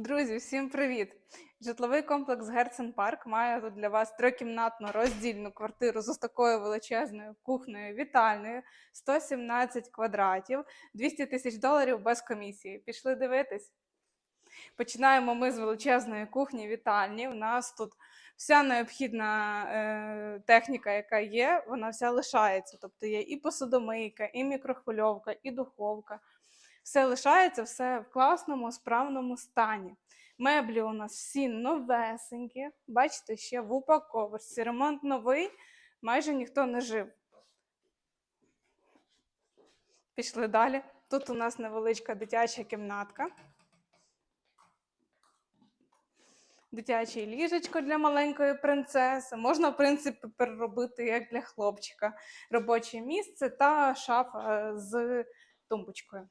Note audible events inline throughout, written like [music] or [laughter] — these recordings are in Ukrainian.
Друзі, всім привіт! Житловий комплекс Герцен Парк має тут для вас трикімнатну роздільну квартиру з ось такою величезною кухнею, вітальною, 117 квадратів, 200 тисяч доларів без комісії. Пішли дивитись. Починаємо ми з величезної кухні вітальні. У нас тут вся необхідна е, техніка, яка є, вона вся лишається. Тобто є і посудомийка, і мікрохвильовка, і духовка. Все лишається, все в класному, справному стані. Меблі у нас всі новесенькі. Бачите, ще в упаковочці. Ремонт новий, майже ніхто не жив. Пішли далі. Тут у нас невеличка дитяча кімнатка. Дитяче ліжечко для маленької принцеси. Можна, в принципі, переробити як для хлопчика. Робоче місце та шафа з тумбочкою.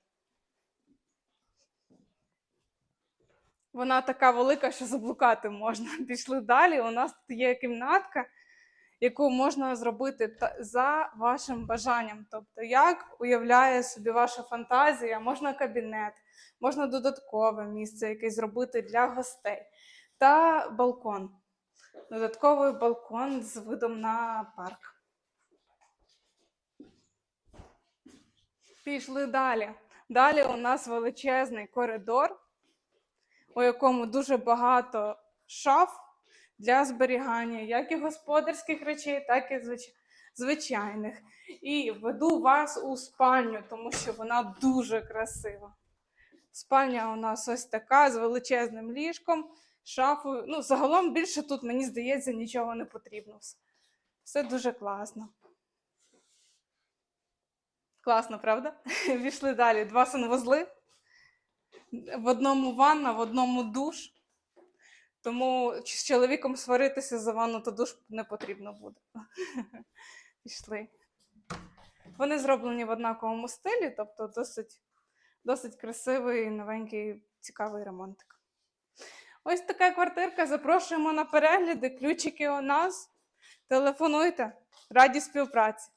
Вона така велика, що заблукати можна. [laughs] Пішли далі. У нас тут є кімнатка, яку можна зробити за вашим бажанням. Тобто, як уявляє собі ваша фантазія, можна кабінет, можна додаткове місце якесь зробити для гостей та балкон. Додатковий балкон з видом на парк. Пішли далі. Далі у нас величезний коридор, у якому дуже багато шаф для зберігання як і господарських речей, так і звич- звичайних. І веду вас у спальню, тому що вона дуже красива. Спальня у нас ось така з величезним ліжком, шафою. Ну, загалом більше тут, мені здається, нічого не потрібно. Все- дуже класно. Класно, правда? [laughs] Пішли далі. Два санвузли. В одному ванна, в одному душ. Тому з чоловіком сваритися за ванну та душ не потрібно буде. [laughs] Пішли. Вони зроблені в однаковому стилі, тобто досить, досить красивий, новенький, цікавий ремонтик. Ось така квартирка. Запрошуємо на перегляди. Ключики у нас. Телефонуйте. Раді співпраці.